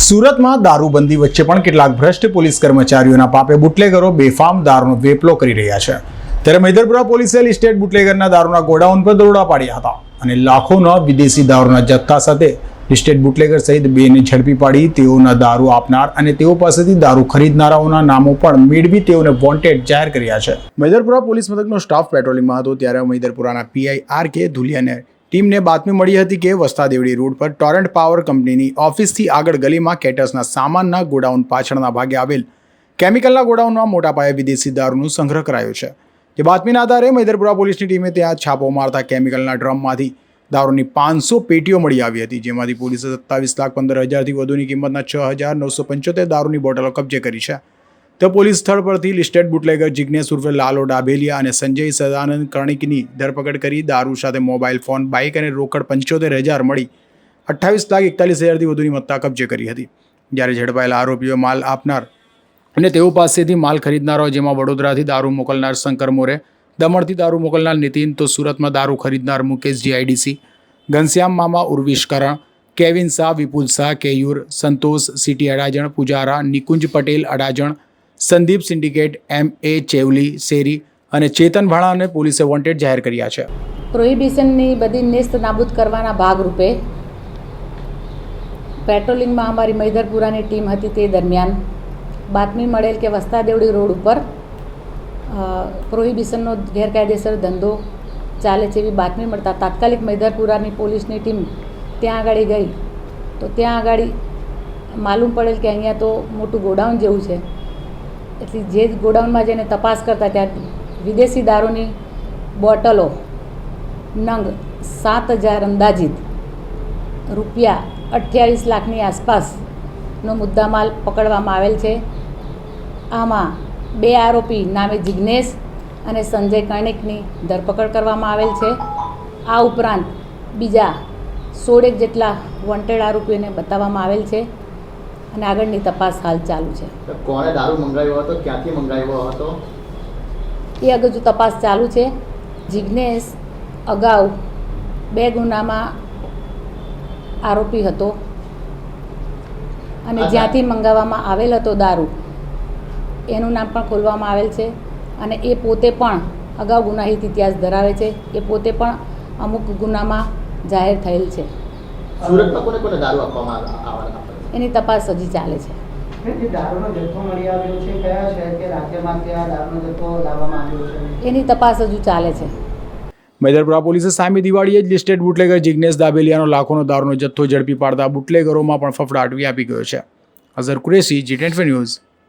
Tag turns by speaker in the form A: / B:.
A: સુરતમાં દારૂબંધી વચ્ચે પણ કેટલાક ભ્રષ્ટ પોલીસ કર્મચારીઓના પાપે બુટલેગરો બેફામ દારૂનો વેપલો કરી રહ્યા છે. ત્યારે મૈદરપુરા પોલીસે લિસ્ટેડ બુટલેગરના દારૂના ગોડાઉન પર દરોડા પાડ્યા હતા અને લાખોના વિદેશી દારૂના જથ્થા સાથે લિસ્ટેડ બુટલેગર સહિત બેને ઝડપી પાડી તેઓના દારૂ આપનાર અને તેઓ પાસેથી દારૂ ખરીદનારાઓના નામો પણ મેળવી તેઓને વોન્ટેડ જાહેર કર્યા છે. મૈદરપુરા પોલીસ મથકનો સ્ટાફ પેટ્રોલિંગમાં હતો ત્યારે મૈદરપુરાના પીઆઈ આર કે ધુલિયાને ટીમને બાતમી મળી હતી કે વસ્તાદેવડી રોડ પર ટોરેન્ટ પાવર કંપનીની ઓફિસથી આગળ ગલીમાં કેટર્સના સામાનના ગોડાઉન પાછળના ભાગે આવેલ કેમિકલના ગોડાઉનમાં મોટા પાયે વિદેશી દારૂનો સંગ્રહ કરાયો છે. તે બાતમીના આધારે મૈદરપુરા પોલીસની ટીમે ત્યાં છાપો મારતા કેમિકલના ડ્રમમાંથી દારૂની પાંચસો પેટીઓ મળી આવી હતી, જેમાંથી પોલીસે સત્તાવીસ લાખ પંદર હજારથી વધુની કિંમતના છ હજાર નવસો પંચોતેર દારૂની બોટલો કબજે કરી છે. તો પોલીસ સ્થળ પરથી લિસ્ટેડ બુટલેગર જિજ્ઞેશ ઉર્ફે લાલો ડાભેલિયા અને સંજય સદાનંદ કર્ણિકની ધરપકડ કરી દારૂ સાથે મોબાઈલ ફોન, બાઇક અને રોકડ પંચોતેર હજાર મળી. અઠ્ઠાવીસ લાખ એકતાલીસ હજારથી વધુની મત્તા કબજે કરી હતી. જ્યારે ઝડપાયેલા આરોપીઓ માલ આપનાર અને તેઓ પાસેથી માલ ખરીદનારો જેમાં વડોદરાથી દારૂ મોકલનાર શંકર મોરે, દમણથી દારૂ મોકલનાર નીતિન, તો સુરતમાં દારૂ ખરીદનાર મુકેશ જીઆઈડીસી, ઘનશ્યામ મામા Urvish Karan Kevin Shah, Vipul Shah, Keyur Santosh, city Adajan, Pujara, Nikunj Patel Adajan Sandeep syndicate, M. A. Chevli, શેરી અને ચેતન ભાણાને પોલીસે વોન્ટેડ જાહેર કર્યા છે.
B: પ્રોહિબિશનની બધી નેસ્ત નાબૂદ કરવાના ભાગરૂપે પેટ્રોલિંગમાં અમારી મૈદરપુરાની ટીમ હતી તે દરમિયાન બાતમી મળેલ કે વસ્તાદેવડી રોડ ઉપર પ્રોહિબિશનનો ગેરકાયદેસર ધંધો ચાલે છે એવી બાતમી મળતા તાત્કાલિક મૈદરપુરાની પોલીસની ટીમ ત્યાં આગળ ગઈ. તો ત્યાં આગળ માલુમ પડેલ કે અહીંયા તો મોટું ગોડાઉન જેવું છે. એટલે જે ગોડાઉનમાં જઈને તપાસ કરતા ત્યાં વિદેશી દારૂની બોટલો, નંગ સાત હજાર અંદાજિત રૂપિયા અઠ્યાવીસ લાખની આસપાસનો મુદ્દામાલ પકડવામાં આવેલ છે. આમાં બે આરોપી નામે જિજ્ઞેશ અને સંજય કર્ણિકની ધરપકડ કરવામાં આવેલ છે. આ ઉપરાંત બીજા સોળેક જેટલા વોન્ટેડ આરોપીઓને બતાવવામાં આવેલ છે. અને આગળની તપાસ હાલ ચાલુ છે.
C: કોણે દારૂ મંગાવ્યો હતો? ક્યાંથી મંગાવ્યો હતો?
B: એ આગળ જો તપાસ ચાલુ છે જિજ્ઞેશ અગાઉ બે ગુનામાં આરોપી હતો અને જ્યાંથી મંગાવવામાં આવેલ હતો દારૂ એનું નામ પણ ખોલવામાં આવેલ છે અને એ પોતે પણ અગાઉ ગુનાહિત ઇતિહાસ ધરાવે છે. એ પોતે પણ અમુક ગુનામાં જાહેર થયેલ છે.
C: સુરતમાં કોને કોને દારૂ આપવામાં આવવાના
B: એની તપાસ હજી ચાલે છે.
D: જે દારૂનો જથ્થો મળી આવ્યો છે કયા છે કે રાજ્યમાંથી આ દારૂનો જથ્થો લાવવામાં આવ્યો છે?
B: એની તપાસ હજુ ચાલે છે.
A: મેદરપુરા પોલીસે સામે દિવાળીએ જ લિસ્ટેડ બુટલેગર જિજ્ઞેશ દાબેલિયાનો લાખોનો દારૂનો જથ્થો ઝડપી પાડતા બુટલેગરોમાં પણ ફફડાટ વ્યાપી ગયો છે. Azhar Qureshi G tent news